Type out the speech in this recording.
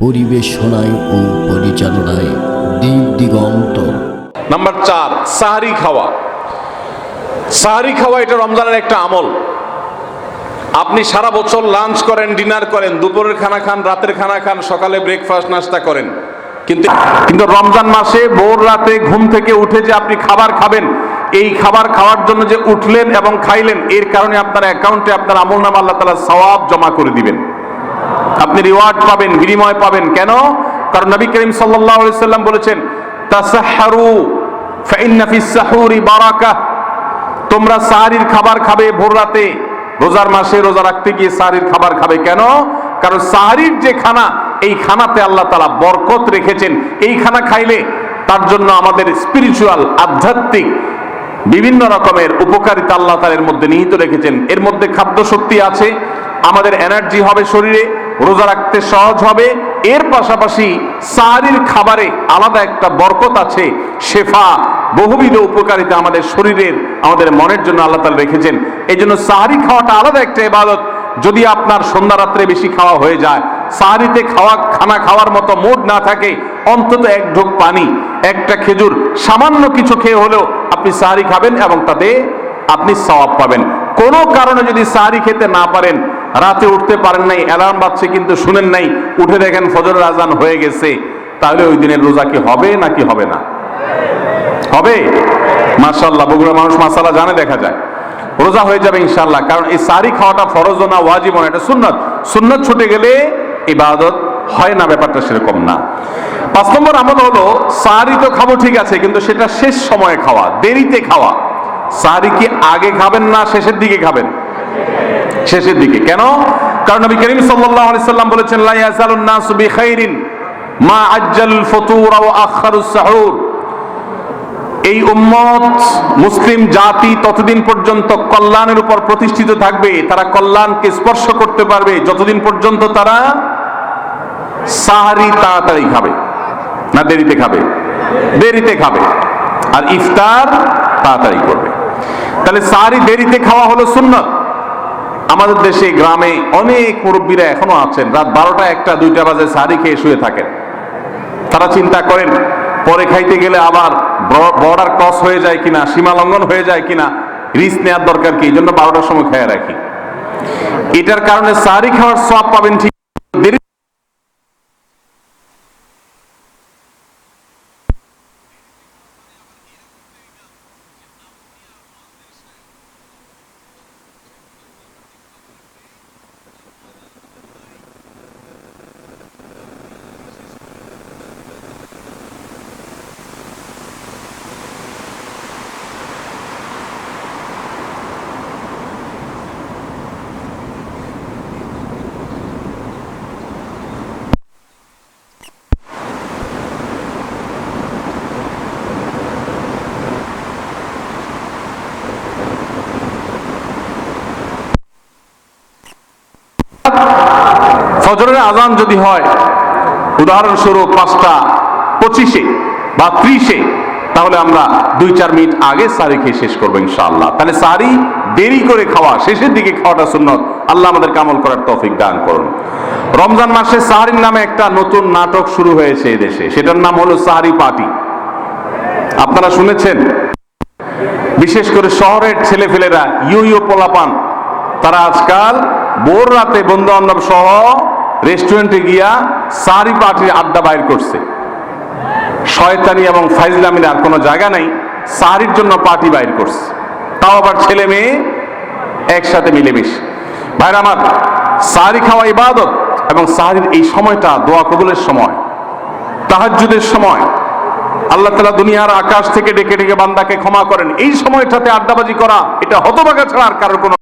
পরিবেশনায় ও পরিচালনায় দিক দিগন্ত। নাম্বার চার সাহারি খাওয়া। সাহারি খাওয়া এটা রমজানের একটা আমল। আপনি সারা বছর লাঞ্চ করেন ডিনার করেন দুপুরের খানা খান রাতের খানা খান সকালে ব্রেকফাস্ট নাস্তা করেন। কিন্তু কিন্তু রমজান মাসে ভোর রাতে ঘুম থেকে উঠে যে আপনি খাবার খাবেন এই খাবার খাওয়ার জন্য যে উঠলেন এবং খাইলেন, এর কারণে আপনার অ্যাকাউন্টে আপনার আমল নাম আল্লাহ তালা সওয়াব জমা করে দিবেন। আপনি রিওয়ার্ড পাবেন, বিনিময় পাবেন। কেন? কারণ নবী করিম আলাইহি সাল্লাম বলেছেন, তাসাহহারু ফাইন্না ফিস সাহুরি তোমরা সাহারির খাবার খাবে ভোর রাতে, রোজার মাসে রোজা রাখতে গিয়ে সাহারির খাবার খাবে। কেন? কারণ সাহারির যে খানা, এই খানাতে আল্লাহ তাআলা বরকত রেখেছেন। এই খানা খাইলে তার জন্য আমাদের স্পিরিচুয়াল আধ্যাত্মিক বিভিন্ন রকমের উপকারিতা আল্লাহ তার এর মধ্যে নিহিত রেখেছেন। এর মধ্যে খাদ্য শক্তি আছে, আমাদের এনার্জি হবে শরীরে, রোজা রাখতে সহজ হবে। এর পাশাপাশি সাহারির খাবারে আলাদা একটা বরকত আছে, শেফা, বহুবিধ উপকারিতা আমাদের শরীরের, আমাদের মনের জন্য আল্লাহ তালা রেখেছেন। এই জন্য সাহারি খাওয়াটা আলাদা একটা ইবাদত। যদি আপনার সন্ধ্যা রাত্রে বেশি খাওয়া হয়ে যায়, সাহারিতে খাওয়া, খানা খাওয়ার মতো মুড না থাকে, অন্তত এক ঢোক পানি, একটা খেজুর, সামান্য কিছু খেয়ে হলেও আপনি সাহারি খাবেন এবং তাতে আপনি সওয়াব পাবেন। কোনো কারণে যদি সাহারি খেতে না পারেন, রাতে উঠতে পারেন নাই, অ্যালার্ম বাজছে কিন্তু শুনেন নাই, উঠে দেখেন ফজরের আজান হয়ে গেছে, তাহলে ওই দিনের রোজা কি হবে নাকি হবে না? হবে? মাশাল্লাহ বগুড়া মানুষ মাসালা জানে, দেখা যায়। রোজা হয়ে যাবে ইনশাল্লাহ কারণ এই সারি খাওয়াটা ফরজ না, ওয়াজিব না, এটা সুন্নত। সুন্নত ছুটে গেলে ইবাদত হয় না, ব্যাপারটা সেরকম না। পাঁচ নম্বর আমল হলো, সারি তো খাব ঠিক আছে, কিন্তু সেটা শেষ সময়ে খাওয়া, দেরিতে খাওয়া। সারি কি আগে খাবেন না শেষের দিকে খাবেন? শেষের দিকে। কেন? কারণ নবী করিম সাল্লাল্লাহু আলাইহি সাল্লাম বলেছেন, লা ইয়াজালুন নাসু বিখাইরিন মা আজ্জাল ফুতুর ওয়া আখারুস সাহুর। এই উম্মত মুসলিম জাতি ততদিন পর্যন্ত কল্যাণের উপর প্রতিষ্ঠিত থাকবে, তারা কল্যাণকে স্পর্শ করতে পারবে। যতদিন পর্যন্ত তারা সাহারি তাড়াতাড়ি খাবে। না দেরিতে খাবে? দেরিতে খাবে। আর ইফতার তাড়াতাড়ি করবে। তাহলে সাহারি দেরিতে খাওয়া হলো সুন্নত। আমাদের দেশে, গ্রামে অনেক মুরব্বীরা এখনও আছেন। রাত বারোটা একটা, দুইটা বাজে সাহারি খেয়ে শুয়ে থাকেন। তারা চিন্তা করেন, পরে খাইতে গেলে আবার বর্ডার ক্রস হয়ে যায় কিনা, সীমা লঙ্ঘন হয়ে যায় কিনা, রিস্ক নেওয়ার দরকার কি? এই জন্য বারোটার সময় খেয়ে রাখি। এটার কারণে সাহারি খাওয়ার সব পাবেন ঠিক দেরি ফজরের আজান যদি হয়, উদাহরণস্বরূপ পাঁচটা পঁচিশে বা ত্রিশে, তাহলে আমরা দুই চার মিনিট আগে সারি খেয়ে শেষ করব ইনশাআল্লাহ। তাহলে সারি দেরি করে খাওয়া, শেষের দিকে খাওয়াটা সুন্নত। আল্লাহ আমাদের কামল করার তৌফিক দান করুন। রমজান মাসে সাহারির নামে একটা নতুন নাটক শুরু হয়েছে দেশে। সেটার নাম হলো সাহারি পার্টি। আপনারা শুনেছেন? বিশেষ করে শহরের ছেলেফেলেরা ইউ ইউ পোলাপান, তারা আজকাল ভোর রাতে বন্ধু বান্ধব সহ রেস্টুরেন্টে গিয়া সারি পার্টির আড্ডা বাইর করছে। শয়তানি এবং ফাইজলামির আর কোনো জায়গা নাই, সারির জন্য পার্টি বাইর করছে। তাও আবার ছেলে মেয়ে একসাথে মিলেমিশে। ভাইরা আমার, সারি খাওয়া ইবাদত এবং সাহারির এই সময়টা দোয়া কবুলের সময়, তাহাজ্জুদের সময়। আল্লাহ তালা দুনিয়ার আকাশ থেকে ডেকে ডেকে বান্দাকে ক্ষমা করেন। এই সময়টাতে আড্ডাবাজি করা, এটা হতবাগা ছাড়া আর কারোর কোনো